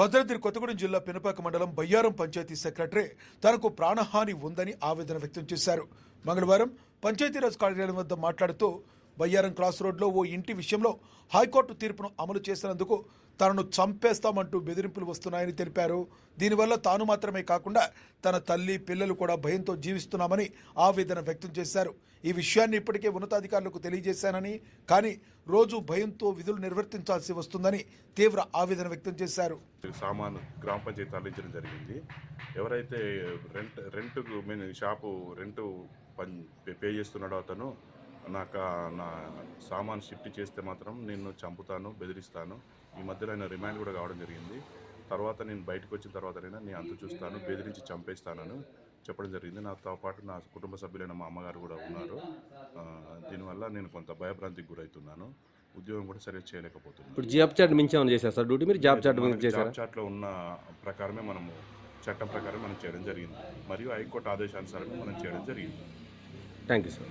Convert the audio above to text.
భద్రాద్రి కొత్తగూడెం జిల్లా పినపాక మండలం బయ్యారం పంచాయతీ సెక్రటరీ తనకు ప్రాణహాని ఉందని ఆవేదన వ్యక్తం చేశారు. మంగళవారం పంచాయతీరాజ్ కార్యాలయం వద్ద మాట్లాడుతూ బయ్యారం క్రాస్ రోడ్లో ఓ ఇంటి విషయంలో హైకోర్టు తీర్పును అమలు చేసినందుకు తనను చంపేస్తామంటూ బెదిరింపులు వస్తున్నాయని తెలిపారు. దీనివల్ల తాను మాత్రమే కాకుండా తన తల్లి పిల్లలు కూడా భయంతో జీవిస్తున్నామని ఆవేదన వ్యక్తం చేశారు. ఈ విషయాన్ని ఇప్పటికే ఉన్నతాధికారులకు తెలియజేశానని కానీ రోజు భయంతో విధులు నిర్వర్తించాల్సి వస్తుందని తీవ్ర ఆవేదన వ్యక్తం చేశారు. సామాను గ్రామ పంచాయతీ తరలించడం జరిగింది. ఎవరైతే రెంట్ రెంట్కు షాపు రెంట్ పే చేస్తున్నాడో అతను నాకు నా సామాన్ షిఫ్ట్ చేస్తే మాత్రం నిన్ను చంపుతాను బెదిరిస్తాను. ఈ మధ్యలో ఆయన రిమాండ్ కూడా కావడం జరిగింది. తర్వాత నేను బయటకు వచ్చిన తర్వాతనైనా నేను అంత చూస్తాను బెదిరించి చంపేస్తానని చెప్పడం జరిగింది. నాతో పాటు నా కుటుంబ సభ్యులైన మా అమ్మగారు కూడా ఉన్నారు. దీనివల్ల నేను కొంత భయభ్రాంతికి గురవుతున్నాను. ఉద్యోగం కూడా సరిగ్గా చేయలేకపోతున్నాను. ఇప్పుడు జాబ్ చార్ట్ మించి ఏమైనా చేశారు సార్? డ్యూటీ మీరు జాబ్ చేశారా జాబ్ చార్ట్లో ఉన్న ప్రకారమే మనము చట్టం ప్రకారం మనం చేయడం జరిగింది. మరియు హైకోర్టు ఆదేశానుసారమే మనం చేయడం జరిగింది. Thank you sir.